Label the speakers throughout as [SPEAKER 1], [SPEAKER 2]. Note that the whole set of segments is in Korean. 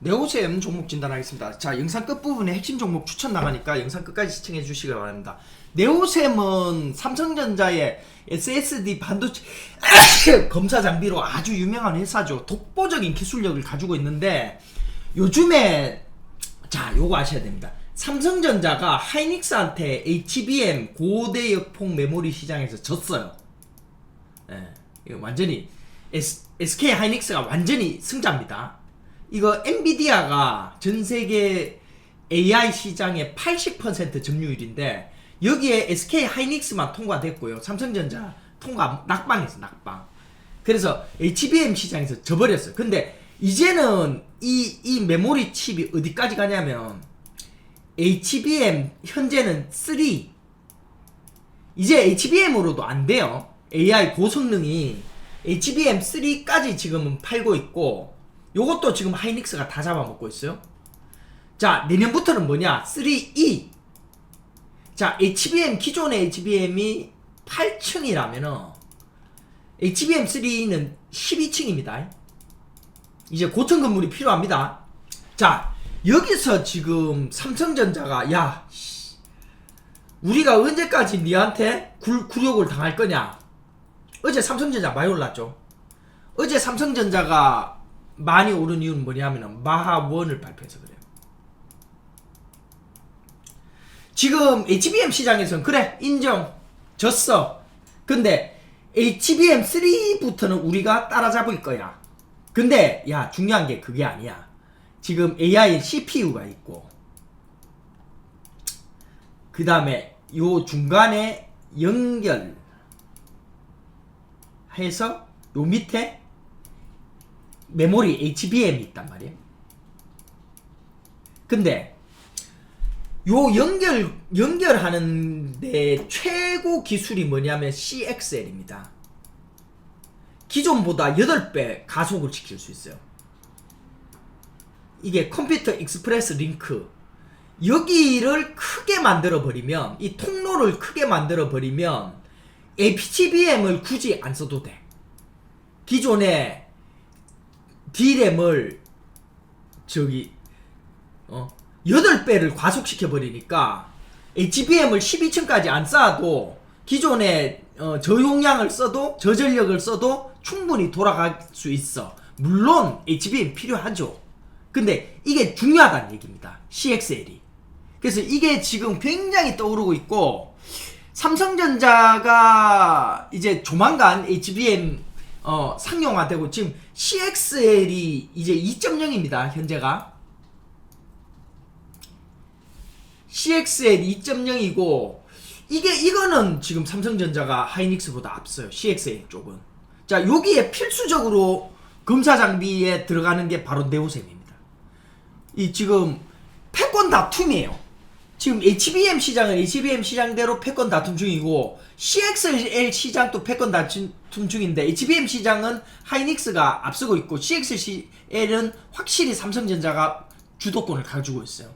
[SPEAKER 1] 네오셈 종목 진단하겠습니다. 자, 영상 끝부분에 핵심 종목 추천 나가니까 영상 끝까지 시청해 주시기 바랍니다. 네오셈은 삼성전자의 SSD 반도체 검사 장비로 아주 유명한 회사죠. 독보적인 기술력을 가지고 있는데 요즘에 자, 요거 아셔야 됩니다. 삼성전자가 하이닉스한테 HBM 고대역폭 메모리 시장에서 졌어요. 예, 완전히 S, SK 하이닉스가 완전히 승자입니다. 이거 엔비디아가 전 세계 AI 시장의 80% 점유율인데 여기에 SK 하이닉스만 통과됐고요. 삼성전자 통과 낙방했어, 낙방. 그래서 HBM 시장에서 져버렸어요. 근데 이제는 이, 이 메모리 칩이 어디까지 가냐면 HBM 현재는 3 이제 HBM으로도 안 돼요. AI 고성능이 HBM3까지 지금은 팔고 있고 요것도 지금 하이닉스가 다 잡아먹고 있어요. 자, 내년부터는 뭐냐? 3E. 자, HBM 기존의 HBM이 8층이라면은 HBM3는 12층입니다. 이제 고층 건물이 필요합니다. 자, 여기서 지금 삼성전자가 야, 씨, 우리가 언제까지 니한테 굴, 굴욕을 당할 거냐? 어제 삼성전자 많이 올랐죠. 어제 삼성전자가 많이 오른 이유는 뭐냐면은 마하원을 발표해서 그래요. 지금 HBM 시장에서는 그래 인정 졌어. 근데 HBM 3부터는 우리가 따라잡을 거야. 근데 야 중요한 게 그게 아니야. 지금 AI CPU가 있고 그 다음에 요 중간에 연결 해서 요 밑에 메모리 HBM이 있단 말이에요. 근데 요 연결 연결하는데 최고 기술이 뭐냐면 CXL입니다. 기존보다 8배 가속을 시킬 수 있어요. 이게 컴퓨터 익스프레스 링크 여기를 크게 만들어 버리면 이 통로를 크게 만들어 버리면 HBM을 굳이 안 써도 돼. 기존에 D램을 저기 어 8배를 과속시켜 버리니까 HBM을 12층까지 안 쌓아도 기존에 어, 저용량을 써도 저전력을 써도 충분히 돌아갈 수 있어. 물론 HBM 필요하죠. 근데 이게 중요하다는 얘기입니다. CXL이. 그래서 이게 지금 굉장히 떠오르고 있고 삼성전자가 이제 조만간 HBM 어, 상용화되고 지금 CXL이 이제 2.0입니다. 현재가 CXL 2.0이고 이게 이거는 지금 삼성전자가 하이닉스보다 앞서요. CXL 쪽은. 자, 여기에 필수적으로 검사 장비에 들어가는 게 바로 네오셈입니다. 이 지금 패권 다툼이에요. 지금 HBM 시장은 HBM 시장대로 패권 다툼 중이고 CXL 시장도 패권 다툼 중인데 HBM 시장은 하이닉스가 앞서고 있고 CXL은 확실히 삼성전자가 주도권을 가지고 있어요.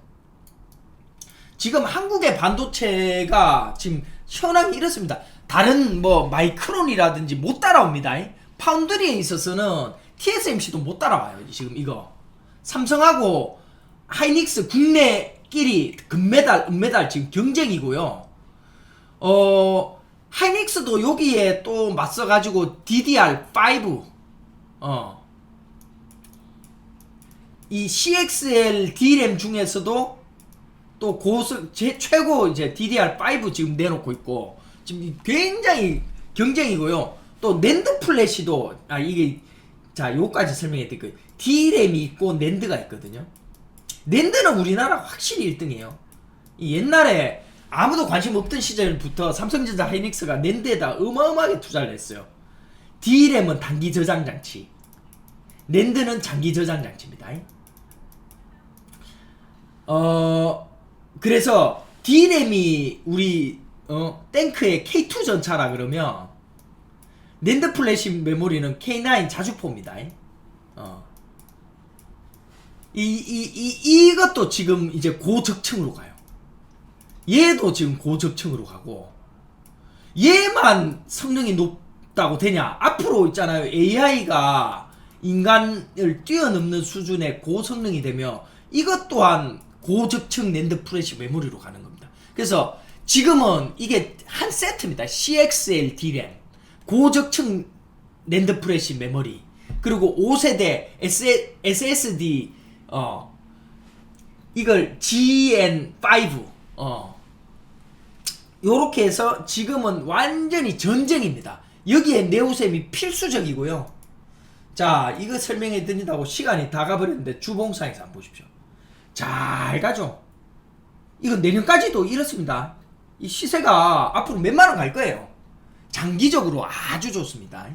[SPEAKER 1] 지금 한국의 반도체가 지금 현황이 이렇습니다. 다른 뭐 마이크론이라든지 못 따라옵니다. 파운드리에 있어서는 TSMC도 못 따라와요. 지금 이거 삼성하고 하이닉스 국내 끼리 금메달, 은메달 지금 경쟁이고요. 어 하이닉스도 여기에 또 맞서가지고 DDR5 어. 이 CXL D램 중에서도 또 고수 제 최고 이제 DDR5 지금 내놓고 있고 지금 굉장히 경쟁이고요. 또 낸드 플래시도 아 이게 자 요까지 설명해 드릴게요. D램이 있고 낸드가 있거든요. 낸드는 우리나라 확실히 1등이에요. 이 옛날에 아무도 관심 없던 시절부터 삼성전자 하이닉스가 낸드에다 어마어마하게 투자를 했어요. D램은 단기 저장 장치, 낸드는 장기 저장 장치입니다. 어 그래서 D램이 우리 어 탱크의 K2 전차라 그러면 낸드 플래시 메모리는 K9 자주포입니다. 어. 이, 이, 이, 이것도 지금 이제 고적층으로 가요. 얘도 지금 고적층으로 가고, 얘만 성능이 높다고 되냐? 앞으로 있잖아요. AI가 인간을 뛰어넘는 수준의 고성능이 되며 이것 또한 고접층 랜드 프레시 메모리로 가는 겁니다. 그래서 지금은 이게 한 세트입니다. CXL D램, 고접층 랜드 프레시 메모리, 그리고 5세대 SSD 어 이걸 GN5 어 요렇게 해서 지금은 완전히 전쟁입니다. 여기에 네오셈이 필수적이고요. 자, 이거 설명해 드린다고 시간이 다 가버렸는데 주봉상에서 한번 보십시오. 잘 가죠? 이거 내년까지도 이렇습니다. 이 시세가 앞으로 몇만 원 갈 거예요. 장기적으로 아주 좋습니다.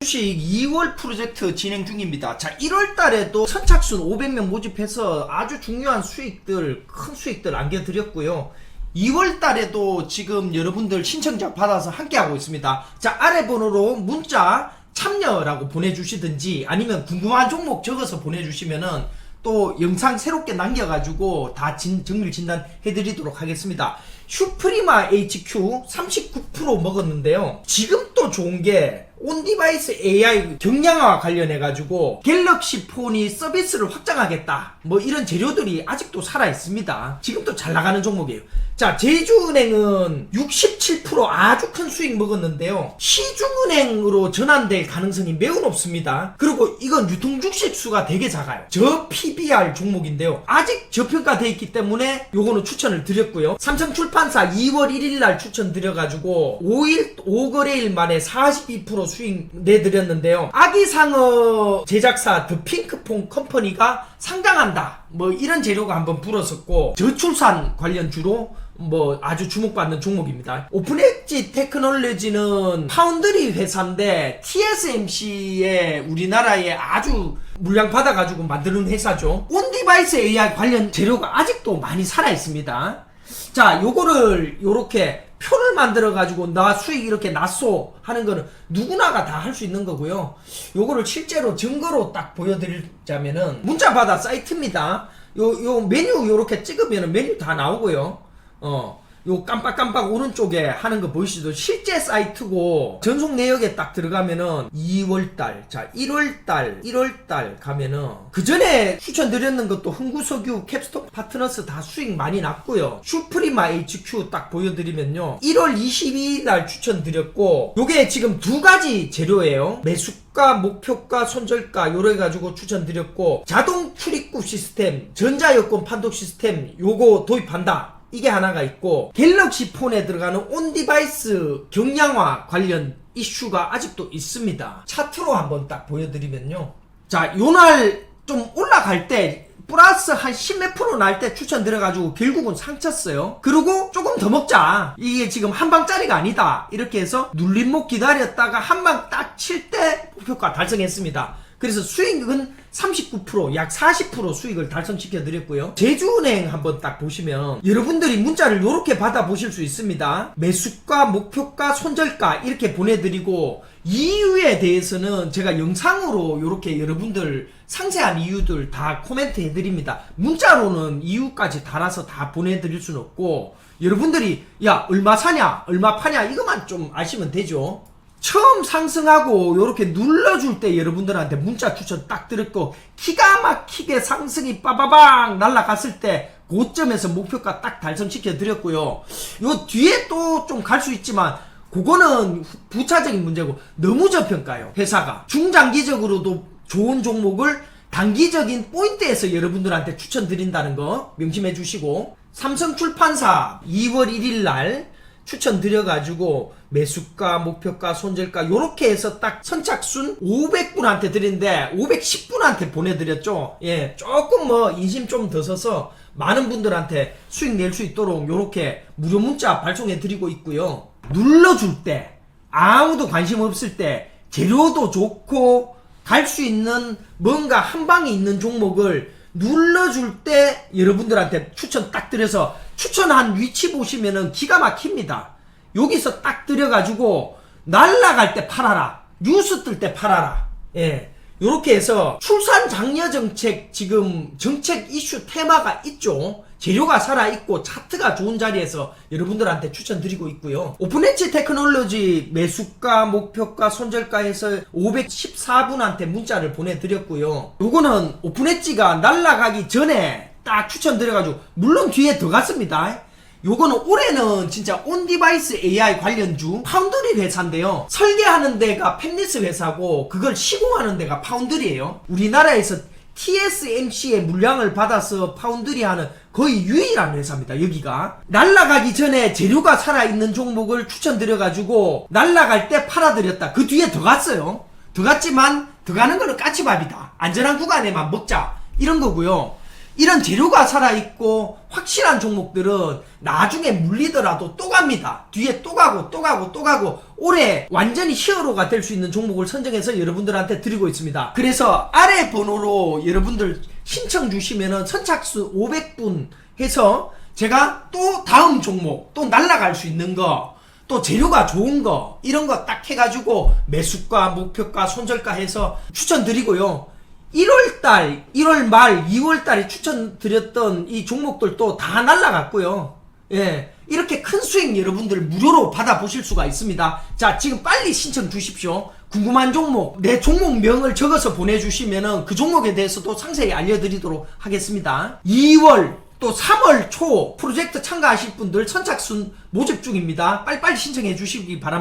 [SPEAKER 1] 주식 2월 프로젝트 진행 중입니다. 자, 1월 달에 도 선착순 500명 모집해서 아주 중요한 수익들, 큰 수익들 안겨드렸고요. 2월 달에도 지금 여러분들 신청자 받아서 함께하고 있습니다. 자, 아래 번호로 문자 참여라고 보내주시든지 아니면 궁금한 종목 적어서 보내주시면은 또 영상 새롭게 남겨가지고 다 진, 정밀 진단 해드리도록 하겠습니다. 슈프리마 HQ 39% 먹었는데요. 지금 또 좋은 게 온디바이스 AI 경량화와 관련해가지고 갤럭시 폰이 서비스를 확장하겠다. 뭐 이런 재료들이 아직도 살아 있습니다. 지금도 잘 나가는 종목이에요. 자, 제주은행은 67% 아주 큰 수익 먹었는데요. 시중은행으로 전환될 가능성이 매우 높습니다. 그리고 이건 유통 주식 수가 되게 작아요. 저 PBR 종목인데요. 아직 저평가돼 있기 때문에 요거는 추천을 드렸고요. 삼성출판사 2월 1일 날 추천드려가지고 5일 5거래일 만에 42% 수익 내드렸는데요. 아기상어 제작사 더 핑크퐁 컴퍼니가 상장한다. 뭐 이런 재료가 한번 불었었고 저출산 관련 주로 뭐 아주 주목받는 종목입니다. 오픈엣지 테크놀로지는 파운드리 회사인데 TSMC의 우리나라에 아주 물량 받아가지고 만드는 회사죠. 온디바이스 AI 관련 재료가 아직도 많이 살아 있습니다. 자, 요거를 요렇게 표를 만들어 가지고 나 수익 이렇게 났소 하는 거는 누구나가 다 할 수 있는 거고요. 요거를 실제로 증거로 딱 보여드리자면은 문자 받아 사이트입니다. 요 요 메뉴 요렇게 찍으면은 메뉴 다 나오고요. 어. 요 깜빡깜빡 오른쪽에 하는 거 보이시죠? 실제 사이트고 전속 내역에 딱 들어가면은 2월달, 자 1월달, 1월달 가면은 그 전에 추천드렸는 것도 흥구석유, 캡스톤 파트너스 다 수익 많이 났고요. 슈프리마 HQ 딱 보여드리면요. 1월 22일 날 추천드렸고 요게 지금 두 가지 재료예요. 매수 가, 목표가, 손절가 요래 가지고 추천드렸고 자동 출입국 시스템, 전자여권 판독 시스템 요거 도입한다. 이게 하나가 있고 갤럭시 폰에 들어가는 온 디바이스 경량화 관련 이슈가 아직도 있습니다. 차트로 한번 딱 보여드리면요. 자, 요날 좀 올라갈 때 플러스 한 10몇 프로 날 때 추천 들어가지고 결국은 상쳤어요. 그리고 조금 더 먹자. 이게 지금 한 방짜리가 아니다. 이렇게 해서 눌림목 기다렸다가 한 방 딱 칠 때 목표가 달성했습니다. 그래서 수익은 39%약 40% 수익을 달성시켜 드렸고요. 제주은행 한번 딱 보시면 여러분들이 문자를 이렇게 받아 보실 수 있습니다. 매수가, 목표가, 손절가 이렇게 보내드리고 이유에 대해서는 제가 영상으로 이렇게 여러분들 상세한 이유들 다 코멘트 해드립니다. 문자로는 이유까지 달아서 다 보내드릴 수는 없고 여러분들이 야 얼마 사냐 얼마 파냐 이것만 좀 아시면 되죠. 처음 상승하고 이렇게 눌러줄 때 여러분들한테 문자 추천 딱 드렸고 기가 막히게 상승이 빠바방 날아갔을 때 고점에서 목표가 딱 달성시켜 드렸고요. 요 뒤에 또 좀 갈 수 있지만 그거는 후- 부차적인 문제고 너무 저평가요 회사가 중장기적으로도 좋은 종목을 단기적인 포인트에서 여러분들한테 추천드린다는 거 명심해 주시고 삼성 출판사 2월 1일 날 추천드려가지고 매수가, 목표가, 손절가 요렇게 해서 딱 선착순 500분한테 드리는데 510분한테 보내드렸죠. 예, 조금 뭐 인심 좀더 써서 많은 분들한테 수익 낼 수 있도록 요렇게 무료 문자 발송해 드리고 있고요. 눌러줄 때 아무도 관심 없을 때 재료도 좋고 갈 수 있는 뭔가 한 방에 있는 종목을 눌러줄 때 여러분들한테 추천 딱 드려서 추천한 위치 보시면은 기가 막힙니다. 여기서 딱 들여가지고 날라갈 때 팔아라. 뉴스 뜰 때 팔아라. 예. 이렇게 해서 출산 장려 정책 지금 정책 이슈 테마가 있죠. 재료가 살아있고 차트가 좋은 자리에서 여러분들한테 추천드리고 있고요. 오픈엣지 테크놀로지 매수가, 목표가, 손절가에서 514분한테 문자를 보내드렸고요. 요거는 오픈엣지가 날아가기 전에 딱 추천드려가지고 물론 뒤에 더 갔습니다. 요거는 올해는 진짜 온디바이스 AI 관련주 파운드리 회사인데요. 설계하는 데가 펜리스 회사고 그걸 시공하는 데가 파운드리예요. 우리나라에서 TSMC의 물량을 받아서 파운드리 하는 거의 유일한 회사입니다. 여기가 날라가기 전에 재료가 살아있는 종목을 추천드려가지고 날라갈 때 팔아드렸다. 그 뒤에 더 갔어요. 더 갔지만 더 가는 거는 까치밥이다. 안전한 구간에만 먹자. 이런 거고요. 이런 재료가 살아있고 확실한 종목들은 나중에 물리더라도 또 갑니다. 뒤에 또 가고 또 가고 또 가고 올해 완전히 히어로가 될 수 있는 종목을 선정해서 여러분들한테 드리고 있습니다. 그래서 아래 번호로 여러분들 신청 주시면은 선착순 500분 해서 제가 또 다음 종목 또 날라갈 수 있는 거 또 재료가 좋은 거 이런 거 딱 해가지고 매수가 목표가 손절가 해서 추천드리고요 1월달 1월 말 2월달에 추천드렸던 이 종목들도 다 날라갔고요 예 이렇게 큰 수익 여러분들 무료로 받아보실 수가 있습니다 자 지금 빨리 신청 주십시오 궁금한 종목 내 종목명을 적어서 보내주시면은 그 종목에 대해서도 상세히 알려드리도록 하겠습니다 2월 또 3월 초 프로젝트 참가하실 분들 선착순 모집 중입니다. 빨리빨리 신청해 주시기 바랍니다.